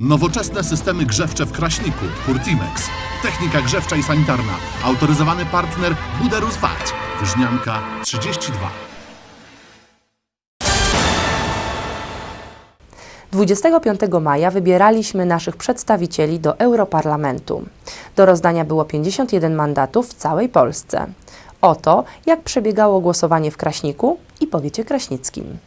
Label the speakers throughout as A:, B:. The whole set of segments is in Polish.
A: Nowoczesne systemy grzewcze w Kraśniku, Hurtimex. Technika grzewcza i sanitarna. Autoryzowany partner Buderus VAT. Wyżnianka 32.
B: 25 maja wybieraliśmy naszych przedstawicieli do Europarlamentu. Do rozdania było 51 mandatów w całej Polsce. Oto jak przebiegało głosowanie w Kraśniku i powiecie kraśnickim.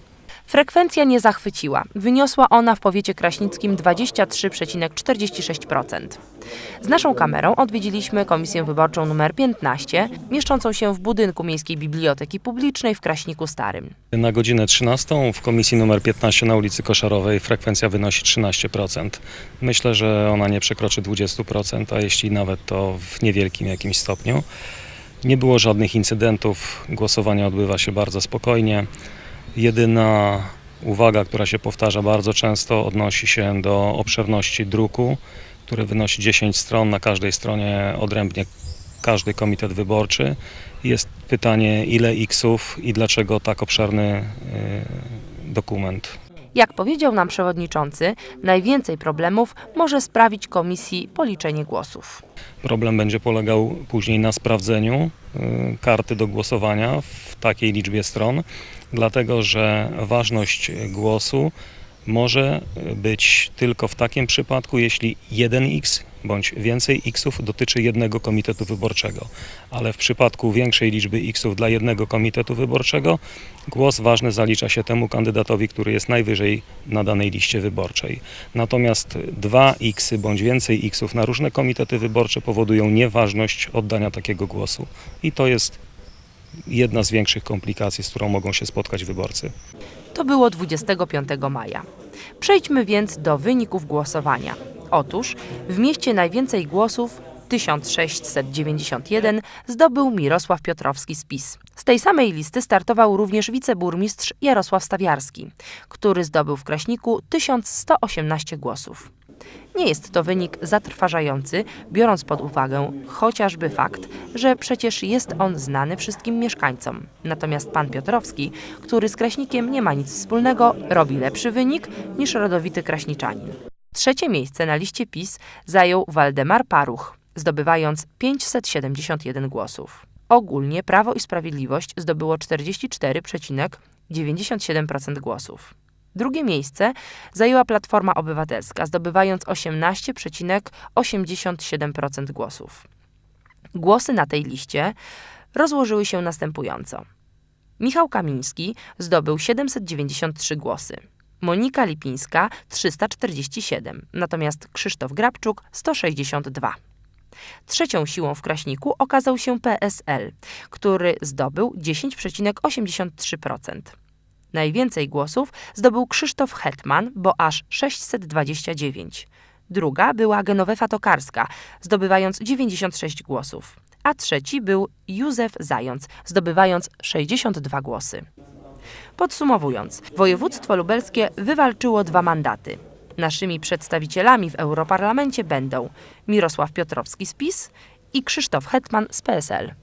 B: Frekwencja nie zachwyciła. Wyniosła ona w powiecie kraśnickim 23,46%. Z naszą kamerą odwiedziliśmy Komisję Wyborczą nr 15, mieszczącą się w budynku Miejskiej Biblioteki Publicznej w Kraśniku Starym.
C: Na godzinę 13 w komisji numer 15 na ulicy Koszarowej frekwencja wynosi 13%. Myślę, że ona nie przekroczy 20%, a jeśli nawet to w niewielkim jakimś stopniu. Nie było żadnych incydentów, głosowanie odbywa się bardzo spokojnie. Jedyna uwaga, która się powtarza bardzo często, odnosi się do obszerności druku, który wynosi 10 stron. Na każdej stronie odrębnie każdy komitet wyborczy. Jest pytanie, ile x-ów i dlaczego tak obszerny y, dokument.
B: Jak powiedział nam przewodniczący, najwięcej problemów może sprawić komisji policzenie głosów.
C: Problem będzie polegał później na sprawdzeniu y, karty do głosowania w takiej liczbie stron, dlatego że ważność głosu może być tylko w takim przypadku, jeśli 1x bądź więcej xów dotyczy jednego komitetu wyborczego. Ale w przypadku większej liczby xów dla jednego komitetu wyborczego głos ważny zalicza się temu kandydatowi, który jest najwyżej na danej liście wyborczej. Natomiast 2x bądź więcej xów na różne komitety wyborcze powodują nieważność oddania takiego głosu. I to jest jedna z większych komplikacji, z którą mogą się spotkać wyborcy.
B: To było 25 maja. Przejdźmy więc do wyników głosowania. Otóż w mieście najwięcej głosów 1691 zdobył Mirosław Piotrowski z PiS. Z tej samej listy startował również wiceburmistrz Jarosław Stawiarski, który zdobył w Kraśniku 1118 głosów. Nie jest to wynik zatrważający, biorąc pod uwagę chociażby fakt, że przecież jest on znany wszystkim mieszkańcom. Natomiast pan Piotrowski, który z Kraśnikiem nie ma nic wspólnego, robi lepszy wynik niż rodowity kraśniczanin. Trzecie miejsce na liście PiS zajął Waldemar Paruch, zdobywając 571 głosów. Ogólnie Prawo i Sprawiedliwość zdobyło 44,97% głosów. Drugie miejsce zajęła Platforma Obywatelska, zdobywając 18,87% głosów. Głosy na tej liście rozłożyły się następująco. Michał Kamiński zdobył 793 głosy. Monika Lipińska 347, natomiast Krzysztof Grabczuk 162. Trzecią siłą w Kraśniku okazał się PSL, który zdobył 10,83%. Najwięcej głosów zdobył Krzysztof Hetman, bo aż 629. Druga była Genowefa Tokarska, zdobywając 96 głosów. A trzeci był Józef Zając, zdobywając 62 głosy. Podsumowując, województwo lubelskie wywalczyło dwa mandaty. Naszymi przedstawicielami w Europarlamencie będą Mirosław Piotrowski z PiS i Krzysztof Hetman z PSL.